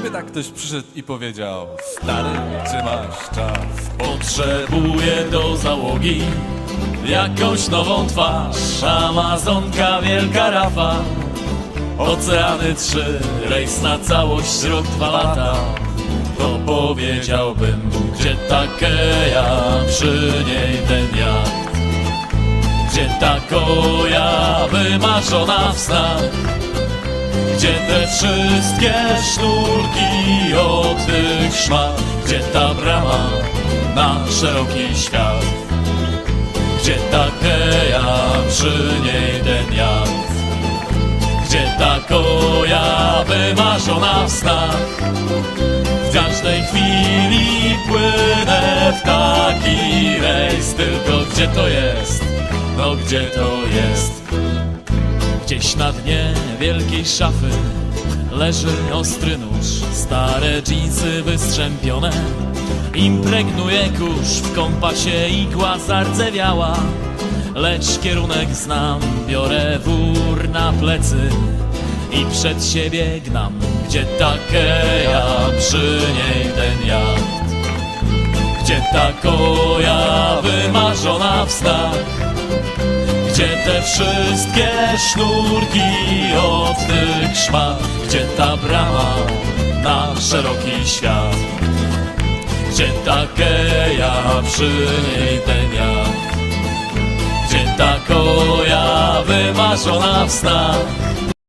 Gdyby tak ktoś przyszedł i powiedział Stary, czy masz czas? Potrzebuję do załogi jakąś nową twarz. Amazonka, wielka rafa Oceany trzy, rejs na całość, rok, dwa lata. To powiedziałbym, gdzie takeja, przy niej ten jacht Gdzie ta koja wymarzona w snach te wszystkie sznurki od tych szmat Gdzie ta brama na szeroki świat Gdzie ta keja, przy niej ten jacht Gdzie ta koja wymarzona w snach W każdej chwili płynę w taki rejs Tylko gdzie to jest? No gdzie to jest? Gdzieś na dnie wielkiej szafy leży ostry nóż, stare dżinsy wystrzępione. Impregnuje kurz w kompasie igła zardzewiała, lecz kierunek znam, biorę wór na plecy i przed siebie gnam. Gdzie takeja, przy niej ten jacht, gdzie ta koja wymarzona w snach. Gdzie te wszystkie sznurki od tych szmat? Gdzie ta brama na szeroki świat? Gdzie ta keja, przy niej ten jacht Gdzie ta koja wymarzona w snach